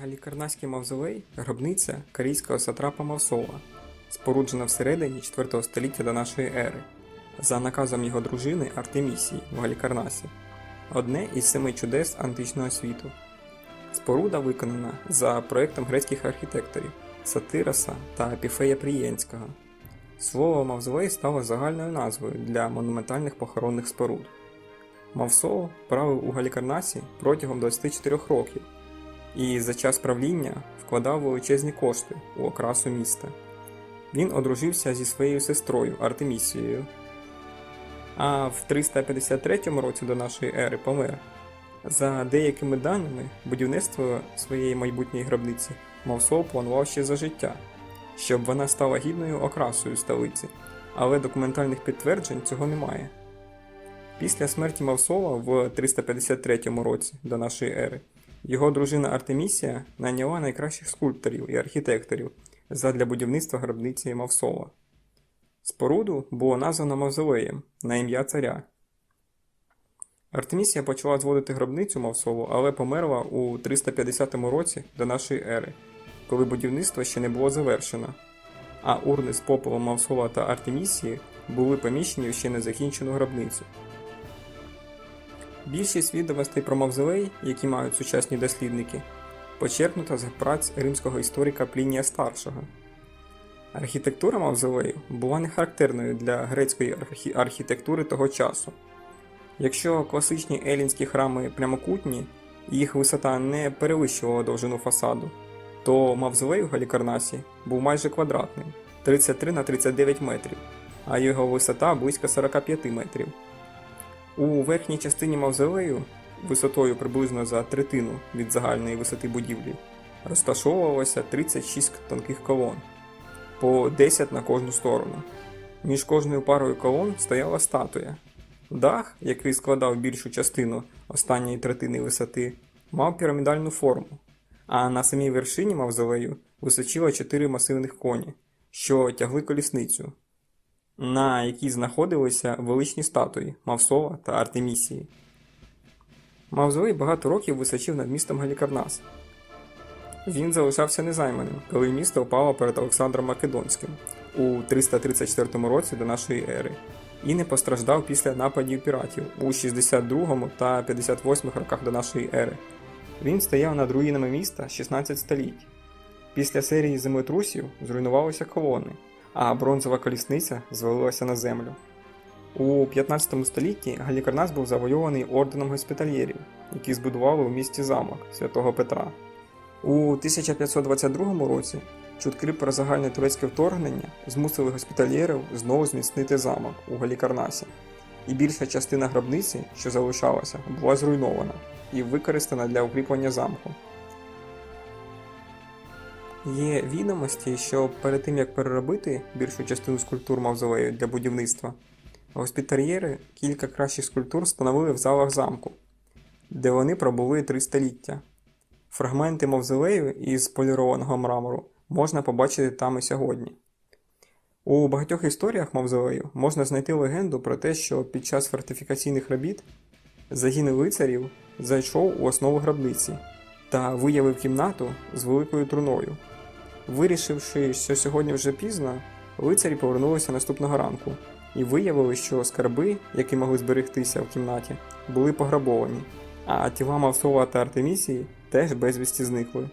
Галікарнаський мавзолей гробниця корейського сатрапа Мавсола, споруджена всередині 4 століття до нашої ери, за наказом його дружини Артемісії в Галікарнасі, одне із семи чудес античного світу. Споруда виконана за проектом грецьких архітекторів Сатираса та Епіфея Прієнського. Слово мавзолей стало загальною назвою для монументальних похоронних споруд. Мавсол правив у Галікарнасі протягом 24 років і за час правління вкладав величезні кошти у окрасу міста. Він одружився зі своєю сестрою Артемісією, а в 353 році до нашої ери помер. За деякими даними, будівництво своєї майбутньої гробниці Мавсол планував ще за життя, щоб вона стала гідною окрасою столиці, але документальних підтверджень цього немає. Після смерті Мавсола в 353 році до нашої ери його дружина Артемісія найняла найкращих скульпторів і архітекторів задля будівництва гробниці Мавсола. Споруду було названо мавзолеєм на ім'я царя. Артемісія почала зводити гробницю Мавсолу, але померла у 350 році до нашої ери, коли будівництво ще не було завершено, а урни з попелом Мавсола та Артемісії були поміщені в ще не закінчену гробницю. Більшість відомостей про мавзолей, які мають сучасні дослідники, почерпнута з праць римського історика Плінія Старшого. Архітектура мавзолею була не характерною для грецької архі- архітектури того часу. Якщо класичні елінські храми прямокутні, і їх висота не перевищувала довжину фасаду, то мавзолей у Галікарнасі був майже квадратним 33 на 39 метрів, а його висота близько 45 метрів. У верхній частині мавзолею, висотою приблизно за третину від загальної висоти будівлі, розташовувалося 36 тонких колон, по 10 на кожну сторону. Між кожною парою колон стояла статуя. Дах, який складав більшу частину останньої третини висоти, мав пірамідальну форму, а на самій вершині мавзолею височило чотири масивних коні, що тягли колісницю, на якій знаходилися величні статуї Мавсола та Артемісії. Мавзолей багато років височив над містом Галікарнас. Він залишався незайманим, коли місто впало перед Олександром Македонським у 334 році до нашої ери і не постраждав після нападів піратів у 62 та 58 роках до нашої ери. Він стояв над руїнами міста 16 століть. Після серії землетрусів зруйнувалися колони, а бронзова колісниця звалилася на землю. У 15 столітті Галікарнас був завойований орденом госпітальєрів, які збудували у місті замок святого Петра. У 1522 році чутки про загальне турецьке вторгнення змусили госпітальєрів знову зміцнити замок у Галікарнасі, і більша частина гробниці, що залишалася, була зруйнована і використана для укріплення замку. Є відомості, що перед тим як переробити більшу частину скульптур мавзолею для будівництва, госпітальєри кілька кращих скульптур встановили в залах замку, де вони пробули три століття. Фрагменти мавзолею із полірованого мрамору можна побачити там і сьогодні. У багатьох історіях мавзолею можна знайти легенду про те, що під час фортифікаційних робіт загін лицарів зайшов у основу гробниці та виявив кімнату з великою труною. Вирішивши, що сьогодні вже пізно, лицарі повернулися наступного ранку і виявили, що скарби, які могли зберегтися в кімнаті, були пограбовані, а тіла Мавсола та Артемісії теж безвісті зникли.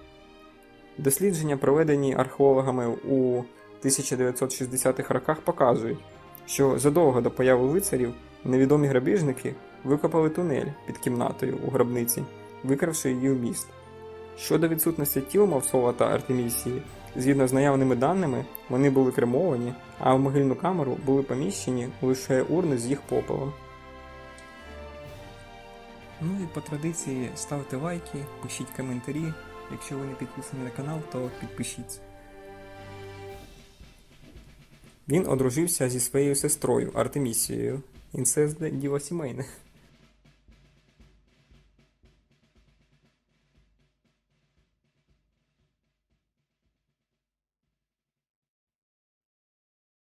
Дослідження, проведені археологами у 1960-х роках, показують, що задовго до появи лицарів невідомі грабіжники викопали тунель під кімнатою у гробниці, викравши її в міст. Щодо відсутності тіл Мавсола та Артемісії, згідно з наявними даними, вони були кремовані, а в могильну камеру були поміщені лише урни з їх попелом. Ну і по традиції ставте лайки, пишіть коментарі. Якщо ви не підписані на канал, то підпишіться. Він одружився зі своєю сестрою Артемісією. Інцест діло сімейне.